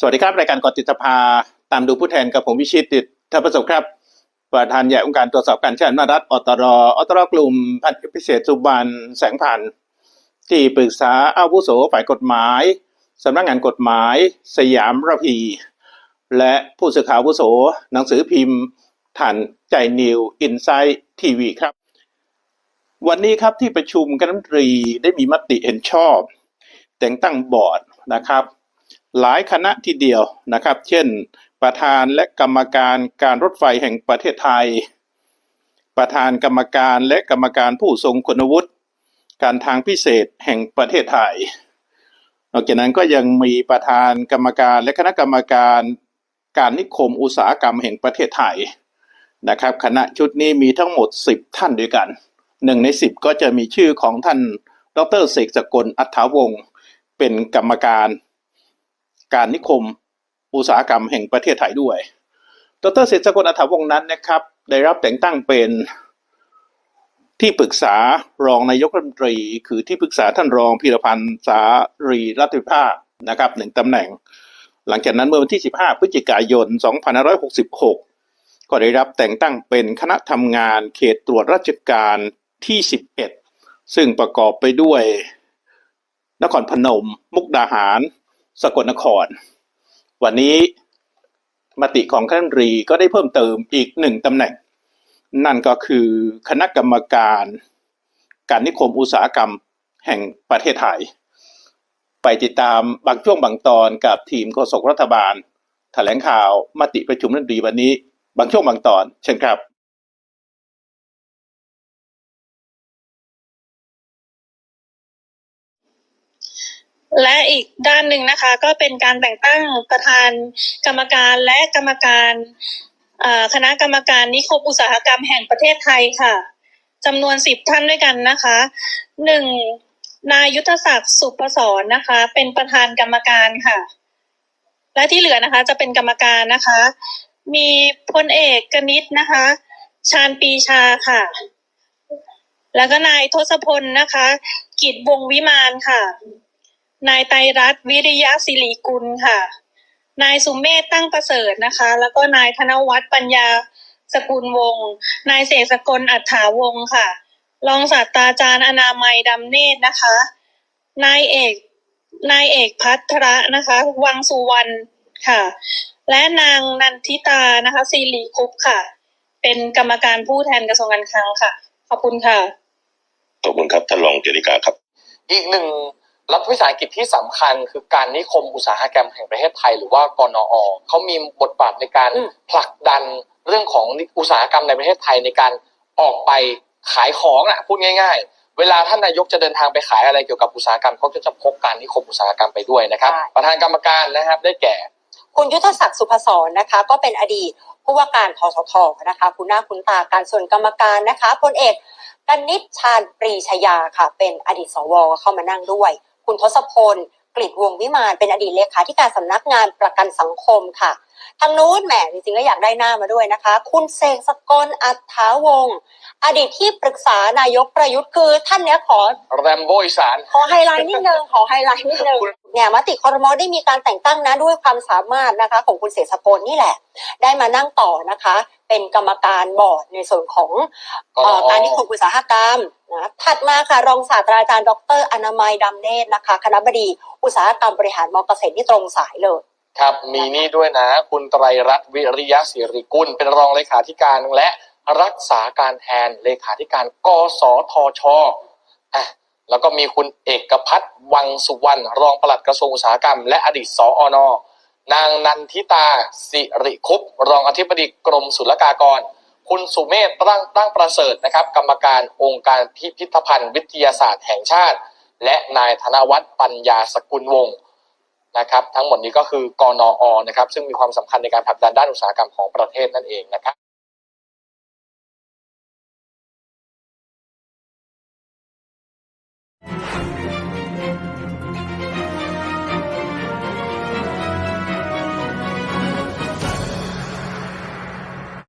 สวัสดีครับ รายการกอติสภาตามดูผู้แทนกับผมวิชิตติท่าประสบครับ ประธานใหญ่องค์การตรวจสอบการใช้อำนาจรัฐอตรอตรกลุ่มพันธุ์พิเศษสุบันแสงพันธ์ที่ปรึกษาอาวุโสฝ่ายกฎหมายสำนักงานกฎหมาย สยามระพี และผู้สื่อข่าวอาวุโส หนังสือพิมพ์ทันใจนิวอินไซต์ทีวีครับ วันนี้ครับที่ประชุมคณะรัฐมนตรีได้มีมติเห็นชอบ แต่งตั้งบอร์ดนะครับ หลายคณะทีเดียวนะครับ เช่น ประธานและกรรมการการรถไฟแห่งประเทศไทย ประธานกรรมการและกรรมการผู้ทรงคุณวุฒิการทางพิเศษแห่งประเทศไทย นอกจากนั้นก็ยังมีประธานกรรมการและคณะกรรมการการนิคมอุตสาหกรรมแห่งประเทศไทยนะครับ คณะชุดนี้มีทั้งหมด 10 ท่านด้วยกันหนึ่งใน 10 ก็จะมีชื่อของท่านดรเสกสกลอัฐาวงศ์เป็นกรรมการ การนิคมอุตสาหกรรมแห่งประเทศไทยด้วย ดรเศรษฐกลอัฐาวงนั้นนะครับ ได้รับแต่งตั้งเป็นที่ปรึกษารองนายกรัฐมนตรี คือที่ปรึกษาท่านรองพีรพันธ์สารีรัตนภาคนะครับหนึ่งตำแหน่ง หลังจากนั้นเมื่อวันที่ 15 พฤศจิกายน 2566 ก็ได้รับแต่งตั้งเป็นคณะทำงานเขตตรวจราชการที่ 11 ซึ่งประกอบไปด้วย นครพนม มุกดาหาร สกลนคร วันนี้มติของคณะรัฐมนตรีก็ได้เพิ่มเติมอีกหนึ่งตำแหน่ง นั่นก็คือคณะกรรมการการนิคมอุตสาหกรรมแห่งประเทศไทย ไปติดตามบางช่วงบางตอนกับทีมโฆษกรัฐบาลแถลงข่าวมติประชุมรัฐมนตรีวันนี้ บางช่วงบางตอน เช่นครับ และอีกด้านหนึ่งนะคะ ก็เป็นการแต่งตั้งประธานกรรมการและกรรมการคณะกรรมการนิคมอุตสาหกรรมแห่งประเทศไทยค่ะจำนวนสิบท่านด้วยกันนะคะหนึ่งนายยุทธศักดิ์สุพศรนะคะ เป็นประธานกรรมการค่ะ และที่เหลือนะคะจะเป็นกรรมการนะคะ มีพลเอกกนิษฐ์นะคะ ชาญปีชาค่ะ แล้วก็นายทศพลนะคะ กิจวงวิมานค่ะ นายไตรรัตน์ วิริยะศิริกุลค่ะ นายสุเมธตั้งประเสริฐนะคะ แล้วก็นายธนวัฒน์ปัญญาสกุลวงศ์ นายเสกสกลอัฏฐาวงศ์ค่ะ รองศาสตราจารย์อนามัยดำเนตรนะคะ นายเอก นายเอกพัทระนะคะ วังสุวรรณค่ะ และนางนันทิตานะคะศิริคุปต์ค่ะ เป็นกรรมการผู้แทนกระทรวงการคลังค่ะ ขอบคุณค่ะ ขอบคุณครับท่านรองเจริกาครับ อีกหนึ่ง รัฐวิสาหกิจที่สำคัญคือการนิคมอุตสาหกรรมแห่งประเทศไทยหรือว่ากนอเขามีบทบาทในการอืมผลักดันเรื่องของอุตสาหกรรมในประเทศไทยในการออกไปขายของอะพูดง่าย ๆ เวลาท่านนายกจะเดินทางไปขายอะไรเกี่ยวกับอุตสาหกรรมเขาก็จะพกการนิคมอุตสาหกรรมไปด้วยนะครับใช่ประธานกรรมการนะครับได้แก่คุณยุทธศักดิ์สุพศรนะคะ ก็เป็นอดีตผู้ว่าการทททนะคะ คุณหน้าคุณตาการส่วนกรรมการนะคะพลเอกกนิษฐ์ชาญปรีชยาค่ะ เป็นอดีตสวเข้ามานั่งด้วย คุณทศพลกลิดวงวิมานเป็นอดีตเลขาธิการสำนักงานประกันสังคมค่ะ ทางนู้นแหมจริงๆก็อยากได้หน้ามาด้วยนะคะ คุณเสกสกลอัฏฐาวงศ์อดีตที่ปรึกษานายกประยุทธ์คือท่านเนี้ยขอแรมโบอีสาน ขอไฮไลท์นิดนึงขอไฮไลท์นิดนึงเนี่ยมติคอรมอได้มีการแต่งตั้งนะด้วยความสามารถนะคะ ของคุณเสษสกลนี่แหละ ได้มานั่งต่อนะคะ เป็นกรรมการบอร์ดในส่วนของเอ่อการนิคมอุตสาหกรรมนะถัดมาค่ะรองศาสตราจารย์ดรอนามัยดำเนตรนะคะ คณะบดีอุตสาหกรรมบริหารมอเกษตรที่ตรงสายเลย ครับมีนี่ด้วยนะ คุณไตรรัตน์วิริยะศิริกุล เป็นรองเลขาธิการและรักษาการแทนเลขาธิการกสทชอะแล้วก็มีคุณเอกพัฒน์วังสุวรรณรองปลัดกระทรวงอุตสาหกรรม และอดีตสอนนางนันทิตาสิริคุปรองอธิบดีกรมศุลกากร คุณสุเมธตั้งตั้งประเสริฐนะครับ กรรมการองค์การพิพิธภัณฑ์ วิทยาศาสตร์แห่งชาติ และนายธนวัฒน์ปัญญาสกุลวงศ์ นะครับทั้งหมดนี้ก็คือกนอนะครับซึ่งมีความสำคัญในการผลักดันด้านอุตสาหกรรมของประเทศนั่นเองนะครับ